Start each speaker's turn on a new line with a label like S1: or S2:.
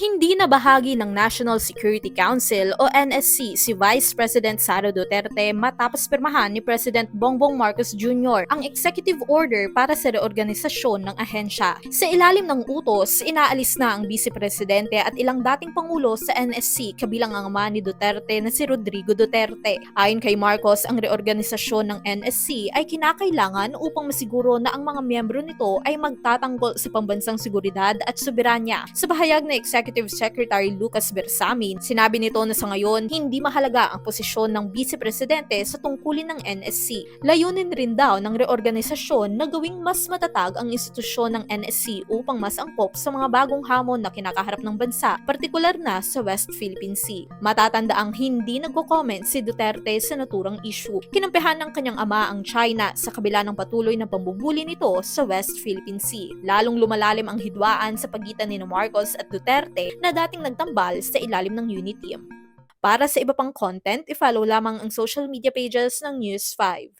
S1: Hindi na bahagi ng National Security Council o NSC si Vice President Sara Duterte matapos pirmahan ni President Bongbong Marcos Jr. ang executive order para sa reorganisasyon ng ahensya. Sa ilalim ng utos, inaalis na ang Vice Presidente at ilang dating pangulo sa NSC kabilang ang ama ni Duterte na si Rodrigo Duterte. Ayon kay Marcos, ang reorganisasyon ng NSC ay kinakailangan upang masiguro na ang mga miyembro nito ay magtatanggol sa pambansang seguridad at soberanya. Sa bahayag na Executive Secretary Lucas Bersamin, sinabi nito na sa ngayon hindi mahalaga ang posisyon ng Vice Presidente sa tungkulin ng NSC. Layunin rin daw ng reorganisasyon na gawing mas matatag ang institusyon ng NSC upang mas angkop sa mga bagong hamon na kinakaharap ng bansa, partikular na sa West Philippine Sea. Matatanda ang hindi nagko-comment si Duterte sa naturang issue. Kinampihan ng kanyang ama ang China sa kabila ng patuloy na pambubuli nito sa West Philippine Sea. Lalong lumalalim ang hidwaan sa pagitan ni Marcos at Duterte na dating nagtambal sa ilalim ng Uniteam. Para sa iba pang content, i-follow lamang ang social media pages ng News 5.